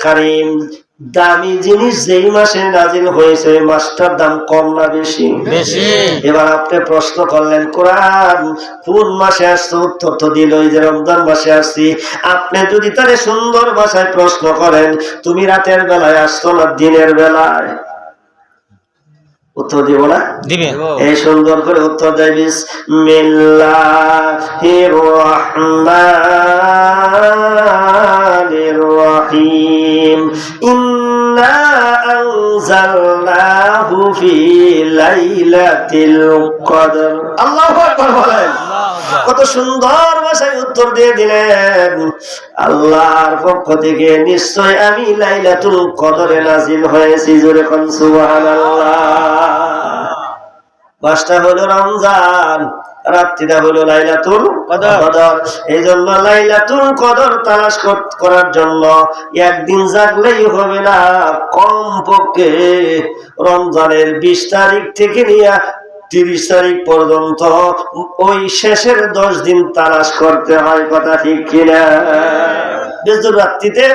কারিম দামি জিনিস যেই মাসে নাজিল হয়েছে মাসটার দাম কম না বেশি? বেশি। এবার আপনি প্রশ্ন করলেন কোরআন কোন মাসে আসছে? উত্তর তো দিল ওই যে রমজান মাসে আসছি। আপনি যদি তাহলে সুন্দর ভাষায় প্রশ্ন করেন তুমি রাতের বেলায় আসছো না দিনের বেলায়? উত্তর দিব না? দিবে। এই সুন্দর করে উত্তর দেয় বিসমিল্লাহির রহমানির কত সুন্দর ভাষায় উত্তর দিয়ে দিলেন। আল্লাহর পক্ষ থেকে নিশ্চয় আমি লাইলাতুল কদরে নাজিল হয়েছি, জোরে কোন মাসটা হলো রমজান। রাত্রিটা হলো লাইলাতুল কদর। এই জন্য লাইলাতুল কদর তালাশ করার জন্য একদিন জাগলেই হবে না। কম পক্ষে রমজানের বিশ তারিখ থেকে নিয়ে তিরিশ তারিখ পর্যন্ত ওই শেষের দশ দিন তালাশ করতে হয়, কথা ঠিক কিনা? রাত্রিতে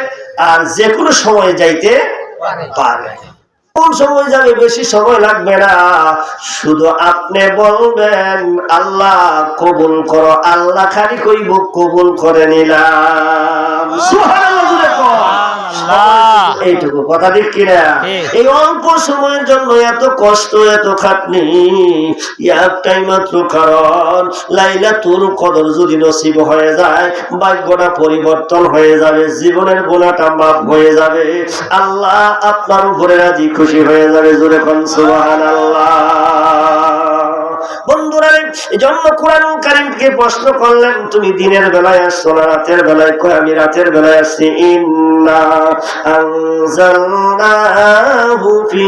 আর যে কোনো সময় যাইতে পারে। কোন সময় যাবে বেশি সময় লাগবে না? শুধু আপনি বলবেন, আল্লাহ কবুল করো। আল্লাহ খালি কইব, কবুল করে নিলাম সুবহানাল্লাহ জুড়ে কর। আল্লাহ এইটুকু কথা ঠিক কিনা? এই অল্প সময়ের জন্য এত কষ্ট এত খাটনি একটাই মাত্র কারণ লাইলা তোর কদর যদি নসিব হয়ে যায় ভাগ্যটা পরিবর্তন হয়ে যাবে জীবনের গোনাটা মাপ হয়ে যাবে। আল্লাহ আপনার উপরে রাজি খুশি হয়ে যাবে জোরে কোন আল্লাহ জন্য কোরআন কারিমকে প্রশ্ন করলেন, তুমি দিনের বেলায় আসছো না রাতের বেলায়? কয়, আমি রাতের বেলায় আসছি। ইন্না আনজালনাহু ফি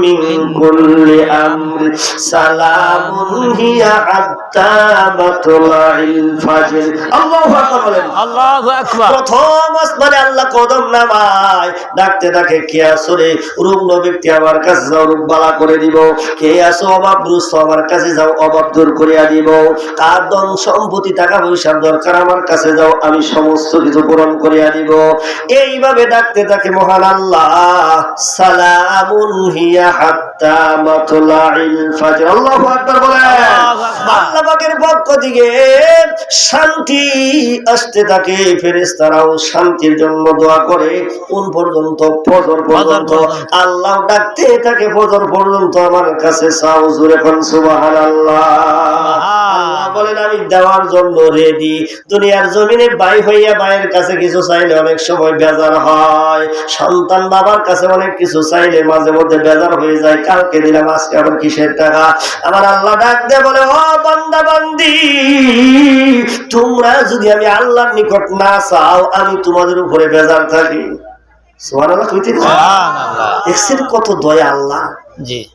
كل أمر سلام هي حتى مطلع الفجر الله أكبر বলেন। আল্লাহু আকবার প্রথম আসমানে আল্লাহ কদম নামায় ডাকতে ডাকে কে আসো রে রুগ্ন ব্যক্তি আমার কাছে যাও রোগ বালা করে দিব কে আসো অভাবগ্রস্ত আমার কাছে যাও অভাব দূর করিয়া দিব কার ধন সম্পত্তি টাকা পয়সার দরকার আমার কাছে যাও আমি সমস্ত কিছু পূরণ করিয়া দিব এইভাবে ডাকতে থাকে মহান আল্লাহ সালামুন হিয়া হাত্তা মাতলাইল ফাজর। আল্লাহু আকবার বলেন। আল্লাহ পাকের পক্ষ থেকে শান্তি আসতে থাকে। ফেরেশতারাও শান্তির জন্য দোয়া করে। কোন পর্যন্ত? ফজর পর্যন্ত। পর্যন্ত। আল্লাহ ডাকতে থাকে ফজর পর্যন্ত। আমার কাছে চাও কোন সুবহানাল্লাহ। আমি দেওয়ার জন্য রেডি দুনিয়ার জমিনে বাই হইয়া বাইয়ের কাছে কিছু চাইলে অনেক সময় বেজার হয়। সন্তান বাবার কাছে অনেক কিছু চাইলে মাঝে মধ্যে বেজার হয়ে যায়। কালকে দিলাম আজকে আবার কিসের টাকা? আমার আল্লাহ ডাক দিয়ে বলে ও বান্দা বান্দি তোমরা যদি আমি আল্লাহর নিকট না চাও আমি তোমাদের উপরে বেজার থাকি। সুবহানাল্লাহ দেখছেন কত দয়া আল্লাহ। জি।